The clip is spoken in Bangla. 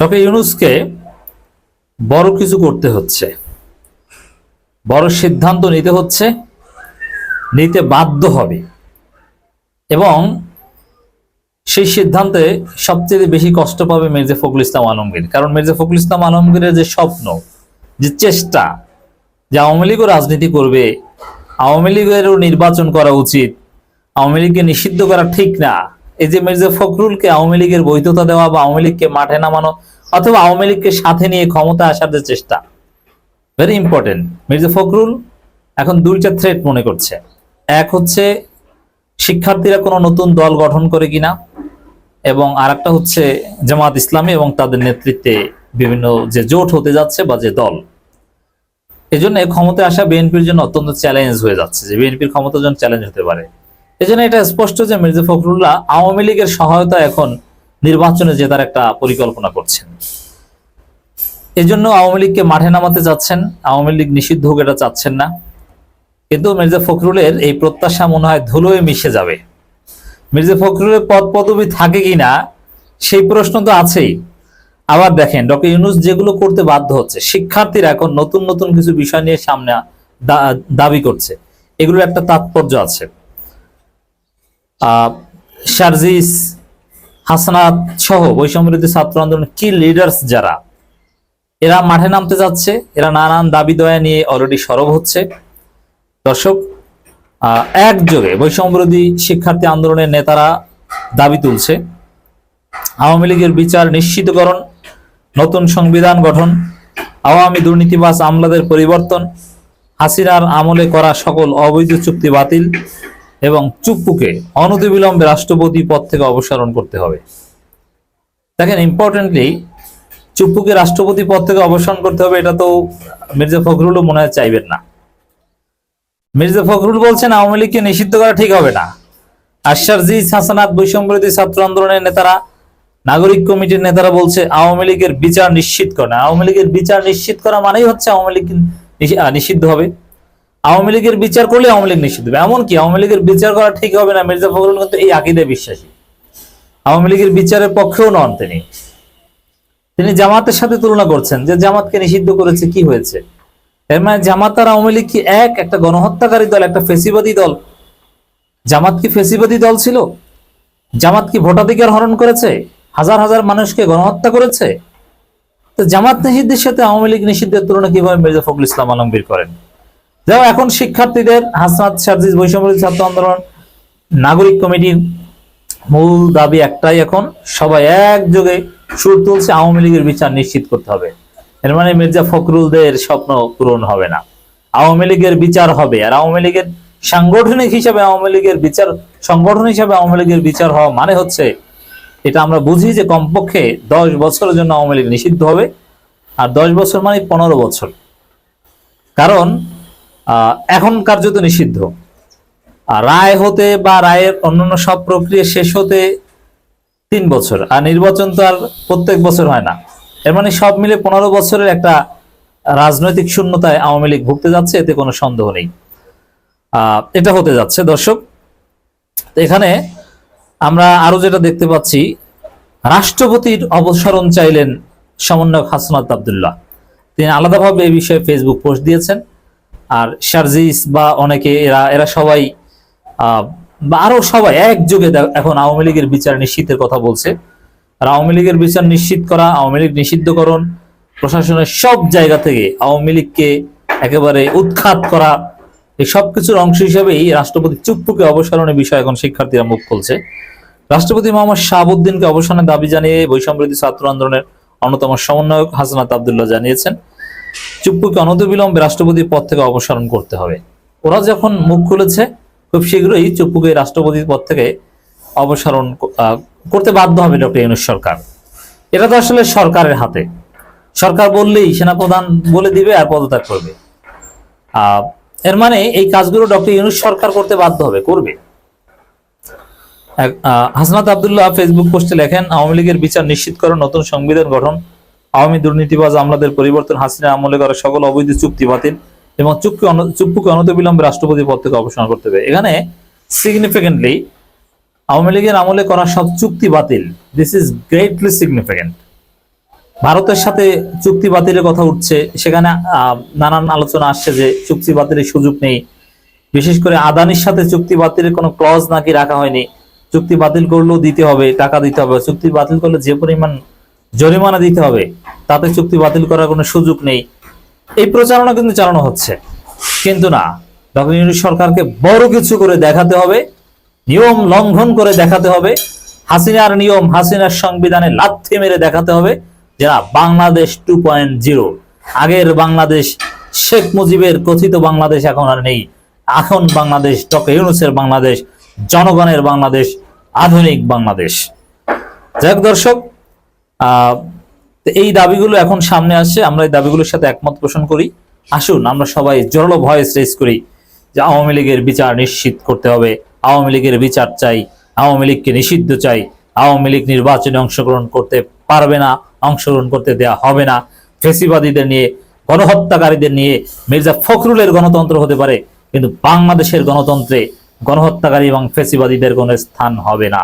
ডক্টর ইউনুসকে বড় কিছু করতে হচ্ছে। বড় সিদ্ধান্ত নিতে হচ্ছে, নিতে বাধ্য হবে। এবং সেই সিদ্ধান্তে সবচেয়ে বেশি কষ্ট পাবে মির্জা ফখরুল ইসলাম আলমগীর। কারণ মির্জা ফখরুল ইসলাম আলমগীরের যে স্বপ্ন, যে চেষ্টা, যে আওয়ামী লীগও রাজনীতি করবে, আওয়ামী লীগেরও নির্বাচন করা উচিত, আওয়ামী লীগকে নিষিদ্ধ করা ঠিক না, এই যে মির্জা ফখরুলকে আওয়ামী লীগের বৈধতা দেওয়া বা আওয়ামী লীগকে মাঠে নামানো অথবা আওয়ামী লীগকে সাথে নিয়ে ক্ষমতা আসার চেষ্টা। ভেরি ইম্পর্টেন্ট মির্জা ফখরুল এখন দুইটা থ্রেট মনে করছে। এক হচ্ছে, শিক্ষার্থীরা কোনো নতুন দল গঠন করে কিনা এবং আর হচ্ছে, জামাত ইসলামী এবং তাদের নেতৃত্বে বিভিন্ন যে জোট হতে যাচ্ছে বা যে দল। এই জন্য ক্ষমতায় আসা বিএনপির জন্য অত্যন্ত চ্যালেঞ্জ হয়ে যাচ্ছে যে বিএনপির ক্ষমতা যেন চ্যালেঞ্জ হতে পারে। এই জন্য এটা স্পষ্ট যে মির্জা ফখরুল্লাহ আওয়ামী লীগের সহায়তা এখন নির্বাচনে জেতার একটা পরিকল্পনা করছেন। এই জন্য আওয়ামী লীগকে মাঠে নামাতে যাচ্ছেন। আওয়ামী লীগ নিষিদ্ধ হোক এটা চাচ্ছেন না। কিন্তু মির্জা ফখরুলের এই প্রত্যাশা মনে হয় ধুলোয় মিশে যাবে। মির্জা ফখরুলের পদ পদবি থাকে কিনা সেই প্রশ্ন তো আছেই। আবার দেখেন ডক্টর ইউনুস যেগুলো করতে বাধ্য হচ্ছে শিক্ষার্থীরা এখন নতুন নতুন কিছু বিষয় নিয়ে সামনে দাবি করছে। এগুলোর একটা তাৎপর্য আছে। আহ, শারজিস হাসনাত সহ বৈষম্যবিরোধী ছাত্র আন্দোলন কি লিডার্স যারা, এরা মাঠে নামতে যাচ্ছে, এরা নানান দাবি দয়া নিয়ে অলরেডি সরব হচ্ছে। দর্শক একযোগে বৈষম্যবিরোধী শিক্ষার্থী আন্দোলনের নেতারা দাবি তুলছে। আওয়ামী লীগের বিচার নিশ্চিতকরণ, নতুন সংবিধান গঠন, আওয়ামী দুর্নীতিবাজ আমলাদের পরিবর্তন, হাসিনার আমলে করা সকল অবৈধ চুক্তি বাতিল এবং চুপ্পুকে অনতিবিলম্বে রাষ্ট্রপতি পদ থেকে অপসারণ করতে হবে। দেখেন ইম্পর্টেন্টলি চুপ্পুকে রাষ্ট্রপতি পদ থেকে অবসারণ করতে হবে, এটা তো মির্জা ফখরুলও মনে হয় চাইবেন না। মির্জা ফখরুল বলছেন, আওয়ামী লীগকে নিষিদ্ধ করা ঠিক হবে না। আশার জি হাসানাত বৈষম্যবিরোধী ছাত্র আন্দোলনের নেতারা, নাগরিক কমিটির নেতারা বলছে, আওয়ামী লীগের বিচার নিশ্চিত করা আওয়ামী লীগের বিচার নিশ্চিত করা মানেই হচ্ছে আওয়ামী লীগ নিষিদ্ধ হবে। আওয়ামী লীগের বিচার করলে আওয়ামী লীগ নিষিদ্ধ হবে। এমনকি আওয়ামী লীগের বিচার করা ঠিক হবে না, মির্জা ফখরুল কিন্তু এই আকিদে বিশ্বাসী। আওয়ামী লীগের বিচারের পক্ষেও নন তিনি। তিনি জামাতের সাথে তুলনা করছেন যে জামাতকে নিষিদ্ধ করেছে কি হয়েছে? এর মানে জামাত আর আওয়ামী লীগ কি এক? একটা গণহত্যাকারী দল, একটা ফেসিবাদী দল। জামাত কি ফেসিবাদী দল ছিল? জামাত কি ভোটাধিকার হরণ করেছে? হাজার হাজার মানুষকে গণহত্যা করেছে? তো জামাত নিষিদ্ধের সাথে আওয়ামী লীগ নিষিদ্ধের তুলনা কীভাবে মির্জা ফখরুল ইসলাম আলমগীর করেন? যেমন এখন শিক্ষার্থীদের হাসনাত সার্জিস বৈষম্য ছাত্র আন্দোলন নাগরিক কমিটির মূল দাবি একটাই এখন, সবাই একযোগে সুর তুলছে, আওয়ামী লীগের বিচার নিশ্চিত করতে হবে। এর মানে মির্জা ফখরুলদের স্বপ্ন পূরণ হবে না। আওয়ামী লীগের বিচার হবে, আর আওয়ামী লীগের সাংগঠনিক হিসাবে আওয়ামী লীগের বিচার, সংগঠন হিসাবে আওয়ামী লীগের বিচার হওয়া মানে হচ্ছে, এটা আমরা বুঝি যে কমপক্ষে দশ বছরের জন্য আওয়ামী লীগ নিষিদ্ধ হবে, আর দশ বছর মানে পনেরো বছর। কারণ এখন কার্যত নিষিদ্ধ। রায় হতে বা রায়ের অন্যান্য সব প্রক্রিয়া শেষ হতে তিন বছর, আর নির্বাচন তো আর প্রত্যেক বছর হয় না। এর মানে সব মিলে পনেরো বছরের একটা রাজনৈতিক শূন্যতায় আওয়ামী লীগ ভুগতে যাচ্ছে, এতে কোনো সন্দেহ নেই। এটা হতে যাচ্ছে। দর্শক এখানে আমরা আরও যেটা দেখতে পাচ্ছি, রাষ্ট্রপতির অবসরণ চাইলেন সমন্বয়ক হাসনাত আবদুল্লাহ। তিনি আলাদাভাবে এই বিষয়ে ফেসবুক পোস্ট দিয়েছেন। আর শারজিস বা অনেকে, এরা এরা সবাই বা আরও সবাই একযোগে এখন আওয়ামী লীগের বিচার নিশ্চিতের কথা বলছে। আর আওয়ামী লীগের বিচার নিশ্চিত করা, আওয়ামী লীগ নিষিদ্ধকরণ, প্রশাসনের সব জায়গা থেকে আওয়ামী লীগকে একেবারে উৎখাত করা, এই সব কিছুর অংশ হিসেবে এই রাষ্ট্রপতি চুপ্পুকে অবসরণের বিষয়ে এখন শিক্ষার্থীরা মুখ খুলছে। রাষ্ট্রপতি মোহাম্মদ শাহাবুদ্দিনকে অবসানের দাবি জানিয়ে বৈষম্যবিরোধী ছাত্র আন্দোলনের অন্যতম সমন্বয়ক হাসনাত আবদুল্লাহ জানিয়েছেন। চুপ্পুকে অনতিবিলম্বে রাষ্ট্রপতির পদ থেকে অপসারণ করতে হবে। ওরা যখন মুখ খুলেছে, খুব শীঘ্রই চুপ্পুকে রাষ্ট্রপতির পদ থেকে অপসারণ করতে বাধ্য হবে ডক্টর ইউনুস সরকার। এটা তো আসলে সরকারের হাতে। সরকার বললেই সেনাপ্রধান বলে দিবে আর পদত্যাগ করবে। এর মানে এই কাজগুলো ডক্টর ইউনুস সরকার করতে বাধ্য হবে, করবে। হাসনাত আবদুল্লাহ ফেসবুক পোস্টে লেখেন, আওয়ামী লীগের বিচার নিশ্চিত করো নতুন সংবিধান গঠন আওয়ামী দুর্নীতিবাজ আমলাদের পরিবর্তন হাসিনা আমলে করা সকল অবৈধ চুক্তি বাতিল এবং চুক্তি চুপ্পুকে অনতিবিলম্বে রাষ্ট্রপতি পদ থেকে অপসারণ করতে হবে। এখানে সিগনিফিকেন্টলি আওয়ামী লীগের আমলে করা সব চুক্তি বাতিল দিস ইজ গ্রেটলি সিগনিফিকেন্ট ভারতের সাথে চুক্তি বাতিলের কথা উঠছে, সেখানে নানান আলোচনা আসছে যে চুক্তি বাতিলের সুযোগ নেই। বিশেষ করে আদানির সাথে চুক্তি বাতিলের কোনো ক্লজ নাকি রাখা হয়নি। চুক্তি বাতিল করলেও দিতে হবে, টাকা দিতে হবে। চুক্তি বাতিল করলে যে পরিমাণ জরিমানা দিতে হবে। তাতে চুক্তি বাতিল করার কোনো সুযোগ নেই। এই প্রচারণা কিন্তু চালানো হচ্ছে। কিন্তু না, ডক্টর সরকারকে বড় কিছু করে দেখাতে হবে, নিয়ম লঙ্ঘন করে দেখাতে হবে, হাসিনার নিয়ম, হাসিনার সংবিধানে লাথি মেরে দেখাতে হবে। যে না বাংলাদেশ টু পয়েন্ট জিরো। আগের বাংলাদেশ শেখ মুজিবের কথিত বাংলাদেশ এখন আর নেই। এখন বাংলাদেশ ডক্টর ইউনুসের বাংলাদেশ, জনগণের বাংলাদেশ, আধুনিক বাংলাদেশ। যাই দর্শক এই দাবিগুলো এখন সামনে আসছে, আমরা এই দাবিগুলোর সাথে একমত পোষণ করি। আসুন, আমরা সবাই জোরালো ভয়েস রেজ করি যে আওয়ামী লীগের বিচার নিশ্চিত করতে হবে। আওয়ামী লীগের বিচার চাই, আওয়ামী লীগকে নিষিদ্ধ চাই। আওয়ামী লীগ নির্বাচনে অংশগ্রহণ করতে পারবে না, অংশগ্রহণ করতে দেয়া হবে না। ফেসিবাদীদের নিয়ে, গণহত্যাকারীদের নিয়ে মির্জা ফখরুলের গণতন্ত্র হতে পারে, কিন্তু বাংলাদেশের গণতন্ত্রে গণহত্যাকারী এবং ফেসিবাদীদের কোনো স্থান হবে না।